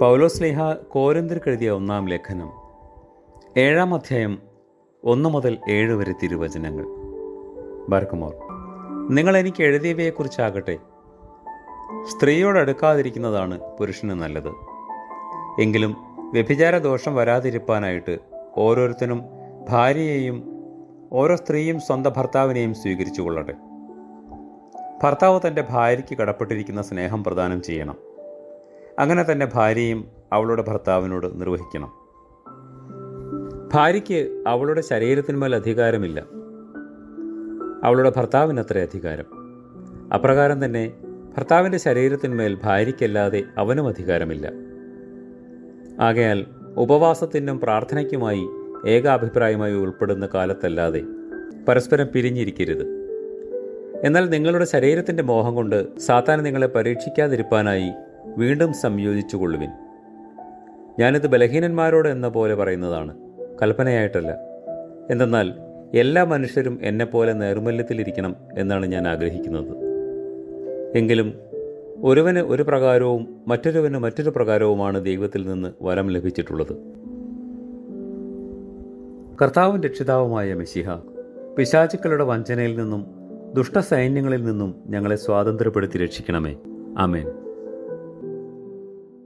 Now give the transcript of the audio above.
പൗലോസ്ലേഹ കഴുതിയ ഒന്നാം ലേഖനം. ഏഴാം അധ്യായം ഒന്ന് മുതൽ ഏഴ് വരെ തിരുവചനങ്ങൾ. ബർക്കുമോർ നിങ്ങൾ എനിക്ക് എഴുതിയവയെക്കുറിച്ചാകട്ടെ. സ്ത്രീയോട് അടുക്കാതിരിക്കുന്നതാണ് പുരുഷന് നല്ലത്. എങ്കിലും വ്യഭിചാര ദോഷം വരാതിരിപ്പാനായിട്ട് ഓരോരുത്തരും ഭാര്യയെയും ഓരോ സ്ത്രീയും സ്വന്തം ഭർത്താവിനെയും സ്വീകരിച്ചു കൊള്ളട്ടെ. ഭർത്താവ് തന്റെ ഭാര്യയ്ക്ക് കടപ്പെട്ടിരിക്കുന്ന സ്നേഹം പ്രദാനം ചെയ്യണം. അങ്ങനെ തന്നെ ഭാര്യയും അവളുടെ ഭർത്താവിനോട് നിർവഹിക്കണം. ഭാര്യയ്ക്ക് അവളുടെ ശരീരത്തിന്മേൽ അധികാരമില്ല. അവളുടെ ഭർത്താവിനത്ര അധികാരം. അപ്രകാരം തന്നെ ഭർത്താവിന്റെ ശരീരത്തിന്മേൽ ഭാര്യയ്ക്കല്ലാതെ അവനും അധികാരമില്ല. ആകയാൽ ഉപവാസത്തിനും പ്രാർത്ഥനയ്ക്കുമായി ഏകാഭിപ്രായമായി ഉൾപ്പെടുന്ന കാലത്തല്ലാതെ പരസ്പരം പിരിഞ്ഞിരിക്കരുത്. എന്നാൽ നിങ്ങളുടെ ശരീരത്തിന്റെ മോഹം കൊണ്ട് സാത്താൻ നിങ്ങളെ പരീക്ഷിക്കാതിരിപ്പാനായി വീണ്ടും സംയോജിച്ചുകൊള്ളുവിൻ. ഞാനിത് ബലഹീനന്മാരോട് എന്ന പോലെ പറയുന്നതാണ്. കൽപ്പനയായിട്ടല്ല. എന്തെന്നാൽ എല്ലാ മനുഷ്യരും എന്നെപ്പോലെ നൈർമല്യത്തിലിരിക്കണം എന്നാണ് ഞാൻ ആഗ്രഹിക്കുന്നത്. എങ്കിലും ഒരുവന് ഒരു പ്രകാരവും മറ്റൊരുവന് മറ്റൊരു പ്രകാരവുമാണ് ദൈവത്തിൽ നിന്ന് വരം ലഭിച്ചിട്ടുള്ളത്. കർത്താവും രക്ഷിതാവുമായ മെസ്സിഹ പിശാചുക്കളുടെ വഞ്ചനയിൽ നിന്നും ദുഷ്ടസൈന്യങ്ങളിൽ നിന്നും ഞങ്ങളെ സ്വാതന്ത്ര്യപ്പെടുത്തി രക്ഷിക്കണമേ. ആമേൻ.